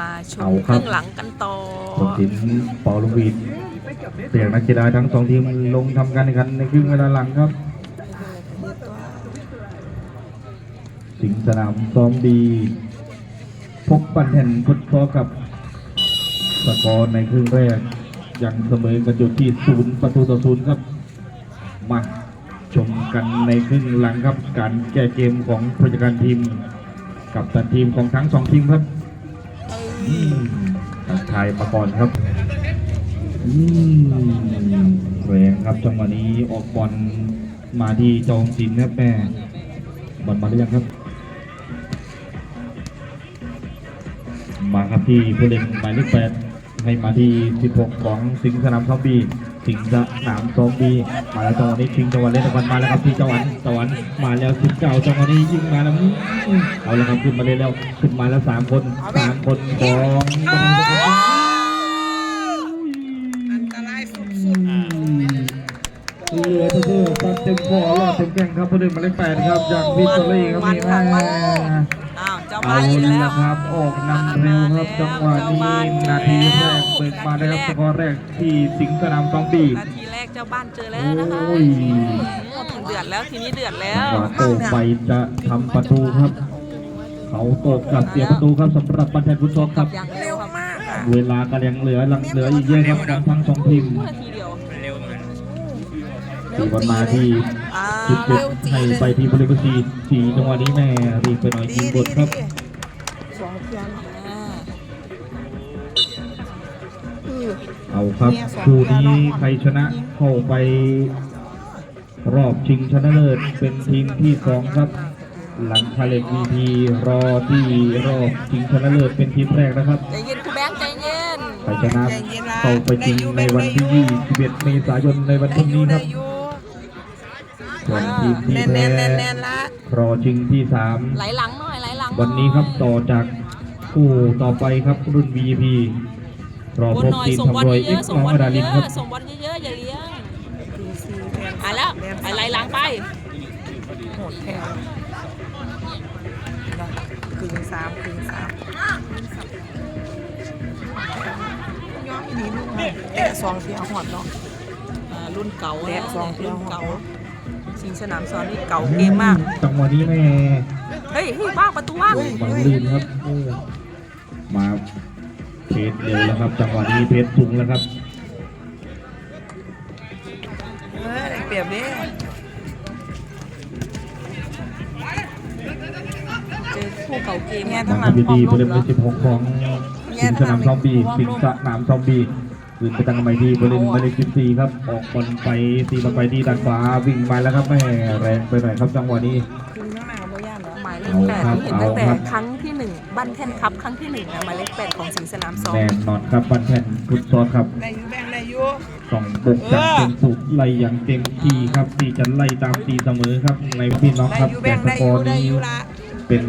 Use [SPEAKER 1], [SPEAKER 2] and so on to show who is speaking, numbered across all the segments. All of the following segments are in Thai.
[SPEAKER 1] มาชม
[SPEAKER 2] เอา
[SPEAKER 1] ค
[SPEAKER 2] ครับ
[SPEAKER 1] รึ่งหลังกันต่อ
[SPEAKER 2] ผลสินเปาลงวีดเรียกนักกีฬาทั้งสองทีมลงทำการแข่งขันในครึ่งเวลาหลังครับ สิงห์สนามซ้อมดี พบปันแผ่นพุทธอกับสกอร์ในครึ่งแรก ยังเสมอกันอยู่ที่ศูนย์ประตูต่อศูนย์ครับ มาชมกันในครึ่งหลังครับ การแก้เกมของผู้จัดการทีม กับตันทีมของทั้งสองทีมครับอืม ทักทายมาก่อนครับอืมแรงครับจังหวะนี้ออกบอลมาที่จองสินครับแม่บอลมาหรือยังครับ มาครับที่ผู้เล่นหมายเลขแปดให้มาที่ 16 ของสิงห์สนามซอมบี้สิงห์สนามซอมบี้มาแล้วจังหวะนี้ชิงจังหวะเล่นตะวันมาแล้วครับที่ตะวันตะวันมาแล้วสิบเก้าจังหวะนี้ยิงมาแล้วอืมเอาแล้วครับขึ้นมาเลยแล้วขึ้นมาแล้วสามคนสามคนของ ท่ๆตัดเต็มคอรอดเต็มแข้งครับผู้เล่นหมายเลขแปดครับจากวิตเตอรี่ครับนี่แม่
[SPEAKER 1] อ้าวเจ้า
[SPEAKER 2] เอา
[SPEAKER 1] บ้านอีกแล้
[SPEAKER 2] ละ
[SPEAKER 1] ว
[SPEAKER 2] ครับออกนำเร็วครับจังหวะนี้นาทีแรกเปิดมาได้ครับสกอร์แรกที่สิงห์สนามซอมบี้
[SPEAKER 1] นาทีแรกเจ้าบ้านเจอแล้วนะคะ
[SPEAKER 2] โอ้ย
[SPEAKER 1] เดือดแล้วทีนี้เดือดแล้ว
[SPEAKER 2] จังหวะโตไปจะทำประตูครับ เขาโตกลับเสียประตูครับสำหรับบันเทิงฟุตซอลครับ
[SPEAKER 1] อย่าง
[SPEAKER 3] ๆ
[SPEAKER 1] เร็
[SPEAKER 3] เร็
[SPEAKER 1] ว
[SPEAKER 3] ว
[SPEAKER 1] ครับ
[SPEAKER 3] มากอะ
[SPEAKER 2] เวลาก็ยังเหลือหลังเหลืออีกเยอะครับของทั้งสองทีม
[SPEAKER 1] นาทีเดียว
[SPEAKER 2] ตีบอลมาที่
[SPEAKER 1] อ้า
[SPEAKER 2] จุด
[SPEAKER 1] ว
[SPEAKER 2] เจ็ดให้ไปที่บริเวณสี่สี่จังหวะนี้แม่รีบไปหน่อย
[SPEAKER 3] ดี
[SPEAKER 2] ยิงบ
[SPEAKER 3] ดี
[SPEAKER 2] ทครับ
[SPEAKER 3] ดีสองเพียง
[SPEAKER 1] อ่า
[SPEAKER 3] คือ
[SPEAKER 2] เอาครับคู่นี้ใครชนะเข้าไป รอบชิงชนะเลิศเป็นทีมที่สองครับ หลังพาเลกวีพีรอที่รอบชิงชนะเลิศเป็นทีมแรกนะครับ
[SPEAKER 1] ใจเย็นคุณแบงค์ใจเย็น
[SPEAKER 2] ใครชนะเข้าไปชิงในวันที่ 21 เมษายนในวันพ
[SPEAKER 3] ได้
[SPEAKER 2] รุ่ง
[SPEAKER 3] อ
[SPEAKER 2] นี้
[SPEAKER 3] ยู่
[SPEAKER 2] ค
[SPEAKER 3] ได้
[SPEAKER 2] รับ
[SPEAKER 3] อยู่
[SPEAKER 2] ส่วนทีมที่
[SPEAKER 3] แน่น
[SPEAKER 2] แพ้
[SPEAKER 3] แน่นแน่นๆละ
[SPEAKER 2] รอชิงที่
[SPEAKER 1] ไหลหลังหน่อยไหลหลังห
[SPEAKER 2] 3
[SPEAKER 1] อย
[SPEAKER 2] วันนี้ครับต่อจากคู่ต่อไปครับรุ่น VIP รอ
[SPEAKER 1] บุ
[SPEAKER 2] พ
[SPEAKER 1] ญ
[SPEAKER 2] บ
[SPEAKER 1] หน่อย
[SPEAKER 2] ทีม
[SPEAKER 1] ส่งบอล
[SPEAKER 2] ทำรวย
[SPEAKER 1] เย
[SPEAKER 2] เอ็ก
[SPEAKER 1] อะ
[SPEAKER 2] ซ์
[SPEAKER 1] ๆส่ง
[SPEAKER 2] น้อง
[SPEAKER 1] บอล
[SPEAKER 2] อดาลิน
[SPEAKER 1] เย
[SPEAKER 2] ครับ
[SPEAKER 1] อะๆส่งบอลเยอะๆอย่าเลี้ยง
[SPEAKER 3] ทีซีแทน
[SPEAKER 1] อะแล้วไปไหลหลังไป
[SPEAKER 3] โหดแทนกึ่งสามกึ่งสามย้อมอีนีลูกนะแต่สองเสียหอดเนาะ
[SPEAKER 1] อ่ารุ่นเก่า
[SPEAKER 3] แดกซอง
[SPEAKER 1] รุ่นเก่า
[SPEAKER 3] เดียว
[SPEAKER 1] ชิงสนามซ้อมนี่เก่าเกมมาก
[SPEAKER 2] จังหวะนี้แม่
[SPEAKER 1] เฮ้ยเฮ้ยว่างประตูว่าง
[SPEAKER 2] หวังลื่นครับโอ้มาเพจเร็วแล้วครับ จังหวะนี้เพจสูงแล้วครับ
[SPEAKER 3] เออได้เปรียบดิ
[SPEAKER 1] เจอคู่เก่าเกม
[SPEAKER 3] เนี่ย
[SPEAKER 2] มา
[SPEAKER 3] ทั้งห
[SPEAKER 2] ค
[SPEAKER 3] ลั
[SPEAKER 2] รับ
[SPEAKER 3] ง
[SPEAKER 2] พิ
[SPEAKER 3] พร้อ
[SPEAKER 2] ธี
[SPEAKER 3] ม
[SPEAKER 2] ผู้
[SPEAKER 3] ร
[SPEAKER 2] เล่
[SPEAKER 3] ถ
[SPEAKER 2] น
[SPEAKER 3] เหร
[SPEAKER 2] เบอ
[SPEAKER 3] อ
[SPEAKER 2] ร์16ของสิงห์สนามซอมบี้สิงห์สนามซอมบี้ คืนไปตั้งใหม่ที่ผู้เล่นหมายเลข14ครับออกบอลไปตีบอลไปที่ดันฟ้าวิ่งไปแล้วครับแม่แรงไปหน่อยครับจังหวะนี้
[SPEAKER 3] คือข้างหน้าโบย่านเหรอ
[SPEAKER 1] หมายเลข
[SPEAKER 2] เอา
[SPEAKER 1] แปด
[SPEAKER 2] ครับ
[SPEAKER 1] เห็นตั้งแต่
[SPEAKER 2] เอาครับ
[SPEAKER 1] ครั้งที่หนึ่งบันเทนคัพครั้งที่หนึ่งนะหมายเลขแปดของสิงห์สนามซ้อม
[SPEAKER 2] แน่นอนครับบันแทนฟุตซอลครับ
[SPEAKER 3] ได้อยู่แบ่งได้อยู่
[SPEAKER 2] ต้องบุกจากเต็มสุดไล่อย่างเต็มที่ครับที่จะไล่ตามตีเสมอครับ ในพี่น้อง
[SPEAKER 3] ได้
[SPEAKER 2] ครับ
[SPEAKER 3] อยู่
[SPEAKER 2] แต่
[SPEAKER 3] แบ่ง
[SPEAKER 2] ส
[SPEAKER 3] ได้
[SPEAKER 2] ก
[SPEAKER 3] อ
[SPEAKER 2] อยู่ร์นี้
[SPEAKER 3] ได้อยู่ละ
[SPEAKER 2] เป็น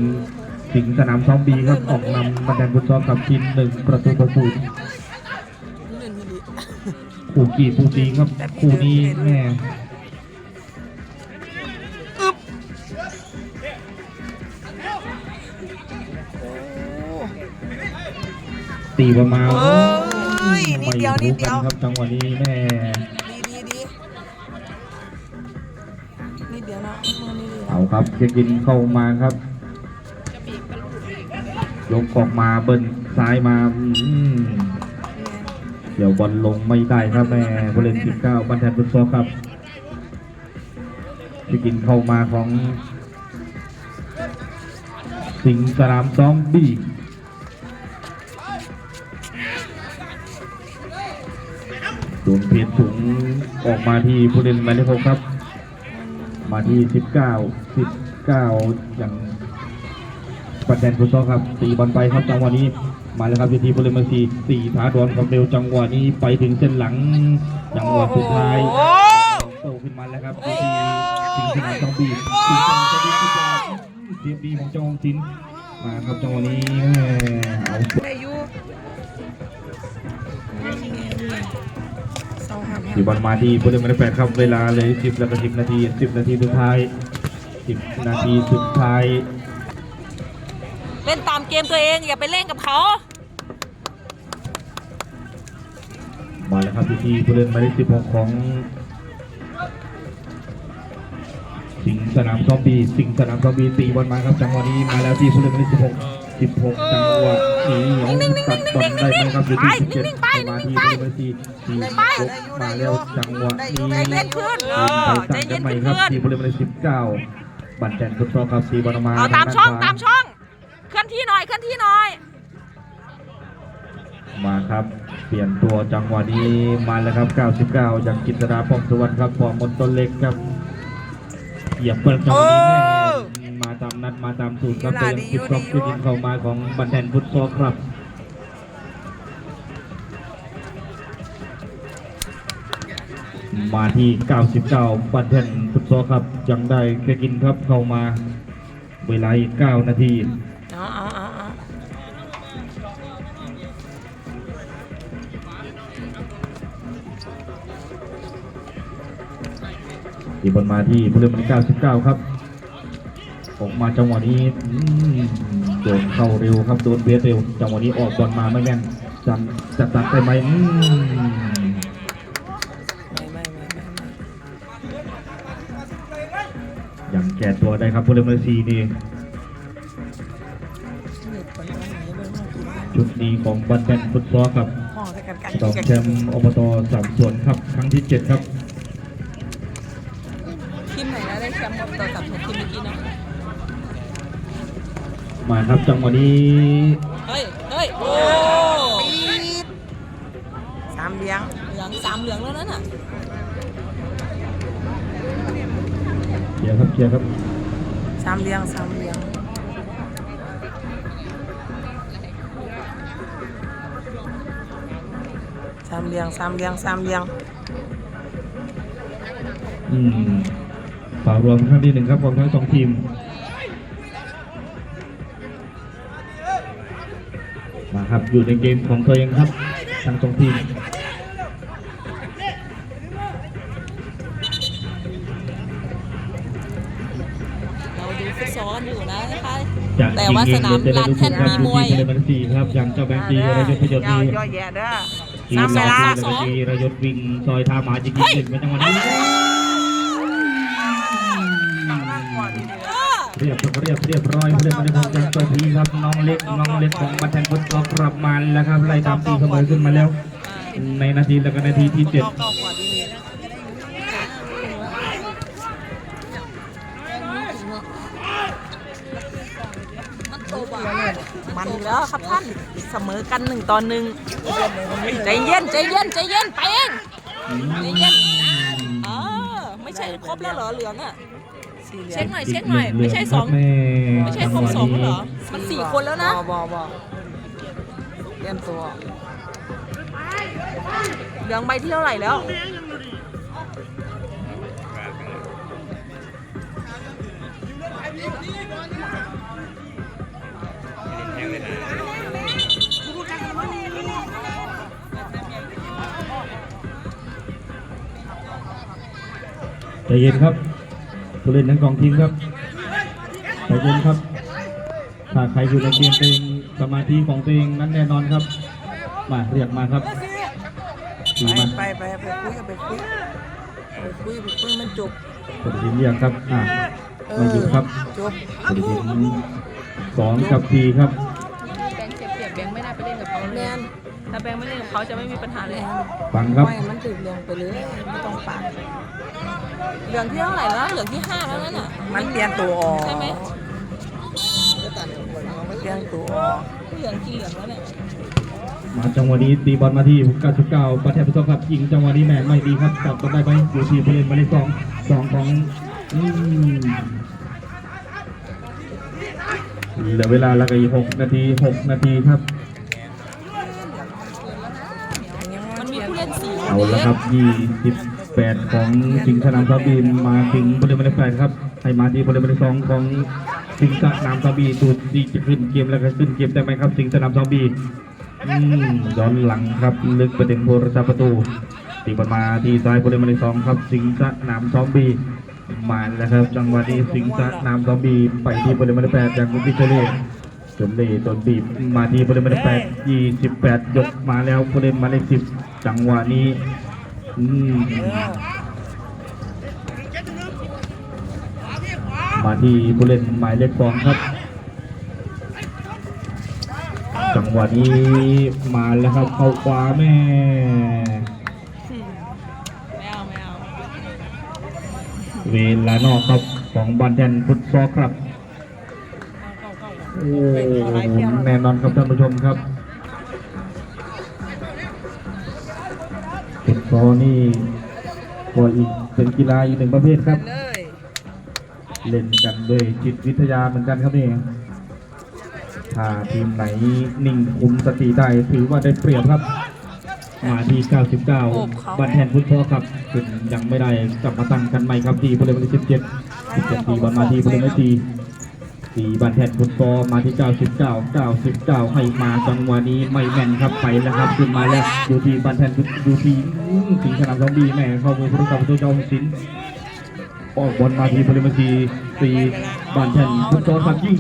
[SPEAKER 2] สิงห์สนามซอมบี้ครับออกนำบันแทนฟุตซอลกับทีมหนึ่งประตูต่อศูนย์ คู่กี่คู่ซีครับคู่นี้แม่
[SPEAKER 3] โอ้
[SPEAKER 2] ตีประมาณ
[SPEAKER 3] เอ้ยนิดเดียวนิดเดียว
[SPEAKER 2] ไม่รู้กันครับจังหวะนี้แม่
[SPEAKER 3] ดีดีดีนิดเดียวนะมือนี่ดี
[SPEAKER 2] เอาครับเช็คอินเข้ามาครับยกออกมาเบิ้ลซ้ายมาอืมเดี๋ยวบอลลงไม่ได้ครับแม่ผู้เล่น19บันแทนฟุตซครับเช็คอินเข้ามาของ สิงสนามซอมบี้โดนเพจสูงออกมาที่ผู้เล่นหมายเลขหกครับ มาที่ 19 19 อย่างปัดแดนฟุตซอลครับตีบอลไปครับจังหวะนี้ มาแล้วครับเวทีบริเวณสี่สี่ท้าดวลความเร็วจังหวะนี้ไปถึงเส้นหลังจังหวะสุดท้าย
[SPEAKER 3] โอ้
[SPEAKER 2] โตขึ้นมาแล้วครับเวทีสิงห์สนามซอมบี้สิงห์สนามซอมบี้ที่จะเสียบดีของเจ้าของสินมาครับจังหวะนี้แม่เอา
[SPEAKER 3] ได้อยู่เศร้าหาม
[SPEAKER 2] ตีบอลมาที่บริเวณแปดครับเวลาเลย10แล้วก็10นาที10นาทีสุดท้าย10นาทีสุดท้าย
[SPEAKER 1] เล่นตามเกมตัวเองอย่าไปเล่นกับเขา
[SPEAKER 2] มาแล้วครับพี่ผู้เล่นหมายเลขสิบหกของ สิงสนามซอมบี้สิงสนามซอมบี้ตีบอลมาครับจังหวะนี้มาแล้วที่ผู้เล่นหมายเลขสิบหกสิบหกจังหวะนี้ของตัดบอลได้ไหมครับอยู่ที่สิบเจ็ดมาที่ผู้เล่นหมายเลขสี่สี่หกมาแล้วจังหวะนี้
[SPEAKER 1] เล่นขึ้น
[SPEAKER 2] ไปตา
[SPEAKER 1] ม
[SPEAKER 2] กันใหม่ครับที่ผู้เล่นหมายเลขสิบเก้าบันแดนคุณโตครับตีบอลมา
[SPEAKER 1] เอาตามช่องตามช่อง อนที่หน่อยเคลื่อนที่หน่อย
[SPEAKER 2] มาครับ เปลี่ยนตัวจังหวะนี้มาแล้วครับ 99 จากกิตราป้องสุวรรณครับปอมนต้นเล็กครับ เหยียบเปิดจังหวะนี้แม่มาตามนัดมาตามสูตรครับเติมคิดครอบคิดยิงเข้ามาของบันแดนฟุตซอลครับมาที่ 99 บันแดนฟุตซอลครับ ยังได้แค่กินครับเข้ามา เวลาอีก9นาที ตีบอลมาที่ผู้เล่นหมายเลข99 ครับ ออกมาจังหวะนี้อืมโดนเข้าเร็วครับโดนเบียดเร็ว จังหวะนี้ออกบอลมาไม่แม่นจะจะตัดได้ไหมอืม
[SPEAKER 1] ไม่ไม่ไม่ไม่ไม่
[SPEAKER 2] ยังแก้ตัวได้ครับผู้เล่นหมายเลข4นี่
[SPEAKER 1] เด็กคนนั้นไหนเบิ่งห้องกี่บ้าน
[SPEAKER 2] ชุดนี้ของบันแดนฟุตซอลครับ
[SPEAKER 1] ห้องแต่กันกัน
[SPEAKER 2] รองแชมป์อบตสามส่วนครับ ครั้งที่7ครับ
[SPEAKER 1] ทีมไหนนะได้แชมป์ต่อกับทีมเมื่อกี้นะ
[SPEAKER 2] มาครับจังหวะนี้
[SPEAKER 1] เฮ้ย เฮ้ย โอ้
[SPEAKER 3] ปี๊ดสามเลี้ยง
[SPEAKER 1] เหลืองสามเหลืองแล้วนั่นน่ะ
[SPEAKER 2] เชียร์ครับเชียร์ครับ
[SPEAKER 3] สามเลี้ยงสามเลี้ยงสามเลี้ยงสามเลี้ยงสามเลี้ยง
[SPEAKER 2] อืมฝารวมครั้งที่หนึ่งครับของทั้งสองทีม ครับอยู่ในเกมของตัวเองครับทั้งสองทีม
[SPEAKER 1] เราดูฟุตซอลกันอยู่นะนะคะ
[SPEAKER 2] จาก
[SPEAKER 1] แต่ว่าสนามลานแท่นมีมวย
[SPEAKER 2] ทีมบันสีครับอย่างเจ้าแบงค์จีระยศพยศ
[SPEAKER 3] ยา
[SPEAKER 2] ดี
[SPEAKER 3] วย่อแย่เด้อ
[SPEAKER 2] ทีม
[SPEAKER 3] สามเว
[SPEAKER 2] ลา
[SPEAKER 3] ลา
[SPEAKER 2] ทีระยศดีระยศวิ่งซอยทาหมาจิกจิกเป็นจังหวะนี้ เรียบเรียบเรียบร้อยเรียบร้อยของจังตัวพีครับน้องเล็กน้องเล็กของบันแทนฟุตซอลกลับมาแล้วครับไล่ตามตีเสมอขึ้นมาแล้ว ในนาทีแล้วก็นาทีที่เจ็ด
[SPEAKER 1] มันแล้วครับท่านเสมอกันหนึ่งต่อหนึ่งใจเย็นใจเย็นใจเย็นไปเองใจเย็นเออไม่ใช่ครบแล้วเหรอเหลืองอะ เช็คหน่อยเช็คหน่อยไม่ใช่สองไม่ใช่ครบสองแล้วเหรอมันสี่คนแล้วนะ
[SPEAKER 3] บอบอบอเตรียมตัว
[SPEAKER 1] เหลืองใบที่เท่าไหร่แล้ว
[SPEAKER 2] ใจเย็นครับ ผู้เล่นทั้งสองทีมครับใจเย็นครับ ถ้าใครอยู่ในเกมตัวเองสมาธิของตัวเองนั้นแน่นอนครับ มาเรียกมาครับดี
[SPEAKER 3] ไป
[SPEAKER 2] มา
[SPEAKER 3] ไปไปไปคุยกันไปคุยไปคุยไปคุยมันจบ
[SPEAKER 2] ปฏิทินเรียกครับอ่า
[SPEAKER 3] เอ
[SPEAKER 2] มาอยู่ครับ
[SPEAKER 3] จบ
[SPEAKER 2] ปฏิทินสองกับทีครับ
[SPEAKER 1] แบ ถ้าแบงค์ไม่เล่นกับเขาจะไม่มีปัญหาเลย
[SPEAKER 2] ฟังครับ
[SPEAKER 3] ไม่มันถึกเรื่องไปเลยไม่ต้องปาก
[SPEAKER 1] เหลืองที่เท่าไหร่แล้วเหลืองที่ห้าแล้วนั่นน่ะ
[SPEAKER 3] มันเปลี่ยนตัวออก
[SPEAKER 1] ใช่ไหม
[SPEAKER 3] มันเปลี่ยนตัวออก
[SPEAKER 1] เหลืองกี่เหลืองแล้วเนี่ย
[SPEAKER 2] มาจังหวะนี้ตีบอลมาที่ 99 ประเทศพิซซ่ครับยิงจังหวะนี้แม่ไม่ดีครับตัดบอลได้ไหมอยู่ที่ผู้เล่นหมายเลขสองสองของอืมเหลือเวลาแล้วก็อีก6นาที6นาทีครับ
[SPEAKER 1] มันมีผู้ เอา
[SPEAKER 2] ละครับ28ของสิงห์สนามซาบีมาถึงผู้เล่นหมายเลขแปดครับ ให้มาที่ผู้เล่นหมายเลขสองของสิงห์สนามซาบีตูดดีจะขึ้นเกมแล้วก็ขึ้นเกมได้ไหมครับ สิงห์สนามซาบีย้อนหลังครับลึกไปถึงโพรซาประตูตีบอลมาที่ซ้ายผู้เล่นหมายเลขสองครับ สิงห์สนามซอมบี้มาแล้วครับ จังหวะนี้สิงห์สนามซอมบี้ไปที่ผู้เล่นหมายเลขแปดอย่างคุณพิเชเล่ จนเล่จนบีบมาที่ผู้เล่นหมายเลขแปดยี่สิบแปดยกมาแล้วผู้เล่นหมายเลขสิบจังหวะนี้อืมมาที่ผู้เล่นหมายเลขสองครับ จังหวะนี้มาแล้วครับเข้าขวาแม่
[SPEAKER 1] ไม่เอาไม่เอา
[SPEAKER 2] เวลานอกครับของบอลแทนฟุตซอลครับ โอ้แน่นอนครับท่านผู้ชมครับฟุตซอลนี่ก็อีกเป็นกีฬาอีกหนึ่งประเภทครับ
[SPEAKER 3] เลย
[SPEAKER 2] เล่นกันด้วยจิตวิทยาเหมือนกันครับนี่ถ้าทีมไหนนิ่งคุมสติได้ถือว่าได้เปรียบครับมาที่ 99 บันแทนฟุตซอลครับซึ่งยังไม่ได้กลับมาตั้งกันใหม่ครับที่ผู้เล่นวันที่17 17ปีบอลมาที่ผู้เล่นวันที่ สี่บันแทนฟุตซอลมาที่ 99 99ให้มาจังหวะนี้ไม่แม่นครับไปแล้วครับขึ้นมาแล้วอยู่ที่บันแทนฟุตอยู่ที่อื้อสิงห์สนามซอมบี้แม่เข้ามือผู้รักษาประตูเจ้าสินออกบอลมาทีพลิมาทีตีบอลแทนฟุตซอลครับยิง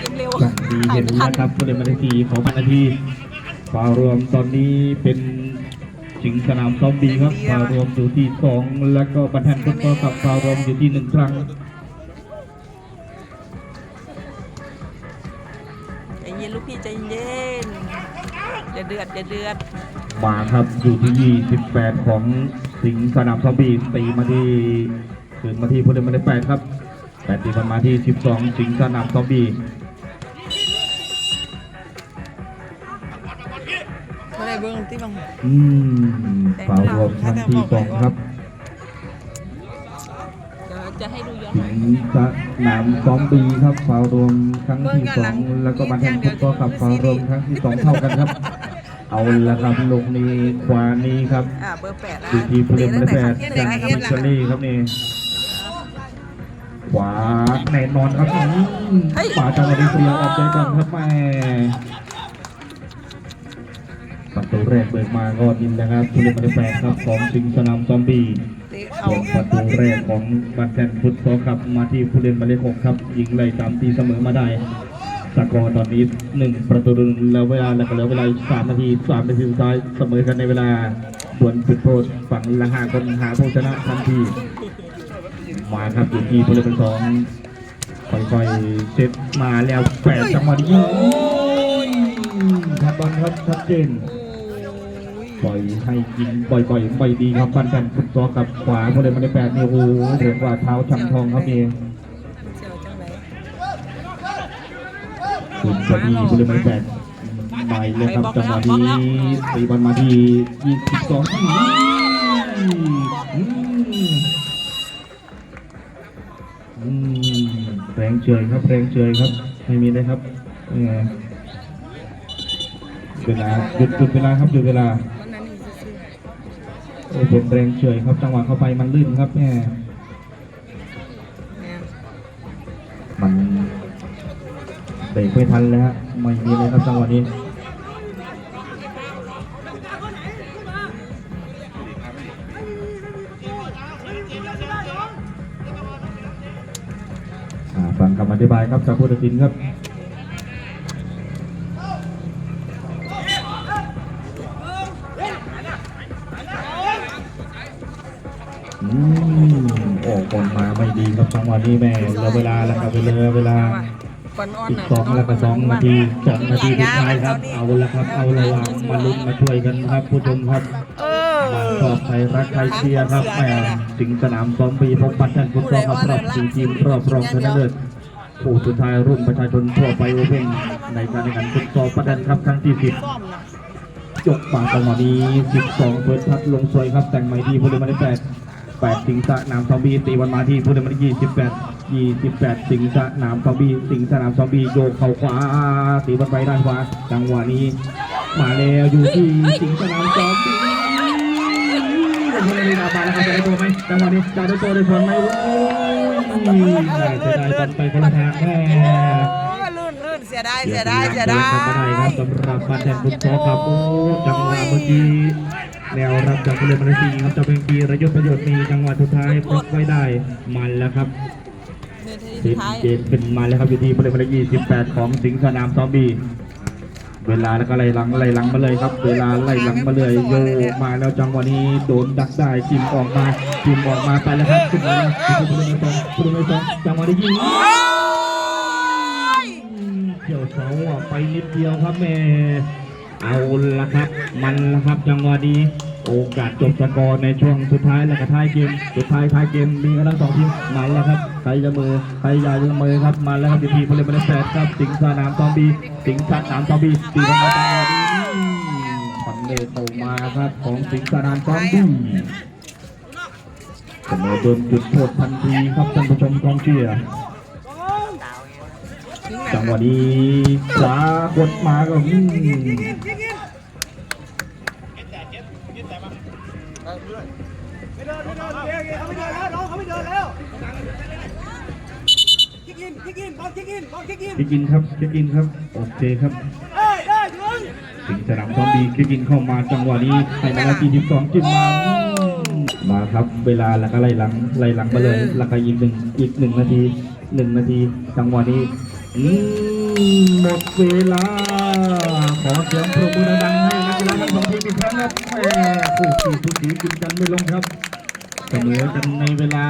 [SPEAKER 1] กินเร็ว
[SPEAKER 2] จังดีเห็นแล้วครับผู้เล่นมาทีของพันนาทีฟาวล์รวมตอนนี้เป็น สิงห์สนามซ้อมดีครับฟาวล์รวมอยู่ที่สองแล้วก็บันแทนฟุตซอลกับฟาวล์รวมอยู่ที่หนึ่งครั้ง
[SPEAKER 1] ใจเย็นลูกพี่ใจเย็นอย่าเดือดอย่าเดือด
[SPEAKER 2] มาครับอยู่ที่ 28 ของสิงห์สนามซอมบี้ตีมาที่คืนมาที่ผู้เล่นมาได้8ครับแปดตีมันมาที่ 12 สิงห์สนามซอมบี้
[SPEAKER 3] ไม่ได้ งที่บาง
[SPEAKER 2] อืมฟาวล์รวมครั้งที่สองครับ
[SPEAKER 1] เดี๋ยวจะให้ดูย้อน
[SPEAKER 2] สิ
[SPEAKER 1] หลัง
[SPEAKER 2] งห์สนามซอมบี้ครับฟาวล์รวมครั้งที่สองแล้วก็มาแทนฟุตซอลกับฟาวล์รวมครั้งที่สองเท่ากันครับ เอาละครับลูกนี้ขวานี้ครับ
[SPEAKER 1] อ่าเบอร์แปดนะ
[SPEAKER 2] อยู่ที่ผู้เล่นมาได้แปด
[SPEAKER 3] เตะ
[SPEAKER 2] จาก
[SPEAKER 3] ตั้งแต่
[SPEAKER 2] มิชลี่ครับนี่ขวาแน่นอนครับอืมขวาจังหวะนี้เปรียวออกใจกันครับแม่ประ ตูแรกเบิกมาก็ดินนะครับผู้เล่มได้แปดครับของสิงสนามซอมบี้
[SPEAKER 3] เตะ
[SPEAKER 2] ส่
[SPEAKER 3] เขา
[SPEAKER 2] วนประตูแรกของบัตแทนฟุตซอลครับมาที่ผู้เล่นหมายเลขหกครับยิงไล่ตามตีเสมอมาได้สกอร์ตอนนี้หนึ่งประตูหนึ่งแล้วเวลาแล้วก็เหลือเวลาสามนาทีสามนาทีสุดท้ายเสมอกันในเวลาส่วนจุดโทษฝั่งละห้าคนหาผู้ชนะทันทีมาครับอยู่ที่ผู้เล่นเป็นสองค่อยๆเซตมาแล้วแปดจังหวะนี้ยิงโอ้ยทัดบอลครับชัดเจน ปล่อยให้ยิงบ่อยๆไม่ดีครับบันแทนฟุตซอลกับขวาผู้เล่นหมายเลขแปดนี่โอ้โหเรียกว่าเท้าช่างทองครับเอง
[SPEAKER 1] เจียวจังไหน
[SPEAKER 2] คุณพอดีผู้เล่นหมายเลขแปดไปเลยครับจังหวะนี้ตีบอลมาที่ยี่สิบสองแรงเฉยครับแรงเฉยครับไม่มีเลยครับเออเวลาหยุดหยุดเวลาครับหยุดเวลา
[SPEAKER 3] วันนั้นนี่ซื่อ
[SPEAKER 2] โอ้เป็นแรงเฉยครับ จังหวะเข้าไปมันลื่นครับแม่
[SPEAKER 3] มัน
[SPEAKER 2] เบรกไม่ทันแล้วฮะไม่มีเลยครับจังหวะนี้อ่าฟังคำอธิบายครับจากผู้ตัดสินครับ อืมโอ้คนมาไม่ดีครับจังหวะนี้แม่เหลือเวลาแล้วครับเลยเวลา
[SPEAKER 3] คนอีก
[SPEAKER 2] สองแล้วก็สองนาทีสองนาทีสุดท้ายครับ เอาละครับ เอาละวางมาลุ้นมาช่วยกันครับผู้ชมครับ
[SPEAKER 3] ต่อ
[SPEAKER 2] ไใรักไทยเชียร์ครับแม่ถึงสนามซ้อมปีพบปัตตันฟุตซอครับรอบสี่ทีมรอบรองชนะเลิศผู้สุดท้ายรุ่นประชาชนทั่วไปโอเพ่นในการแข่งขันฟุตซอลปัตตันครับครั้งที่สิบจบปากตอนนี้สิบสองเปิดพัดลงซอยครับแต่งใหม่ที่บริได้แปด 28 สิงสะนามซอมบี้ตีวันมาที่พุทธมณฑล28 28 สิงสะนามซอมบี้สิงสะนามซอมบี้โยกเข่าขวาตีบันไปด้านขวาจังหวะนี้ มาแล้วอยู่ที่สิงสะนามซอมบี้ไม่ได้ดาบานะครับจะได้ตัวไหมจังหวะนี้จะได้ตัวได้ผลไหมโอ้ยเสียดายอลไปคนละทางแม่
[SPEAKER 3] ลื่นเสียดายเสียดายเสียดาย
[SPEAKER 2] สำหรับมาแทนคุณพ่ครับโอ้จังหวะเมื่อกี้ แนวรับจากผู้เล่นมาเลเซียครับจะเป็นกีระยศประโยชน์มีจังหวะสุดท้ายพลดไว้ได้มันแล้วครับ
[SPEAKER 1] นาที
[SPEAKER 2] เจ
[SPEAKER 1] สุ
[SPEAKER 2] น
[SPEAKER 1] ดท้าย
[SPEAKER 2] เจนขึ้นมาแล้วครับอยู่ที่บริเวณ28ของสิงห์สนามซอมบี้เวลาแล้วก็ไล่หลังไล่หลังมาเลยครับ เวลาไล่หลังมาเลยโยกมาแล้วจังหวะนี้โดนดักได้จิมออกมาจิมออกมาไปแล้วครับขึ้นมาแล้วบริเวณสองบริเวณสองจังหวะนี้ยิงเกี่ยวเสาออกไปนิดเดียวครับแม่ เอาละครับ มันละครับจังหวะนี้โอกาสจบสกอร์ในช่วงสุดท้ายและก็ท้ายเกมสุดท้ายท้ายเกมมีกันทั้งสองทีมมันแล้วครับใครจะมือใครยากจะมือครับมาแล้วครับทีพลเมืองแปดครับสิงห์สนามตอมบีสิงห์สนามตอมบีตีเข้ามาจังหวะนี้ปันเนเข้ามาครับของสิงห์สนามตอมบีเสมอโดนจุดโทษทันทีครับท่านผู้ชมกองเชียร์ จังหวะนี้ขวากดมาก็อืม
[SPEAKER 4] ไม่เดินไม่เดินเองเขาไม่เดินแล้วน้องเขาไม่เดินแล้วคิกอินคิกอินบอลคิกอินบอลคิกอิน
[SPEAKER 2] คิกอินครับคิกอินครับโอเคครับ
[SPEAKER 4] เอ้ยเอ้ถึง
[SPEAKER 2] สิงห์สนามซอมบี้คิกอินเข้ามาจังหวะนี้ให้นาทีที่สองจิ้มมามาครับเวลาแล้วก็ไล่หลังไล่หลังมาเลยแล้วก็อีกหนึ่งอีกหนึ่งนาทีหนึ่งนาทีจังหวะนี้ หมดเวลา ขอเสียงปรบมือดังให้นักกีฬาทั้งสองทีมอีกครั้งครับแม่ผู้สีผู้สีกินกันไม่ลงครับเสมอกันในเวลา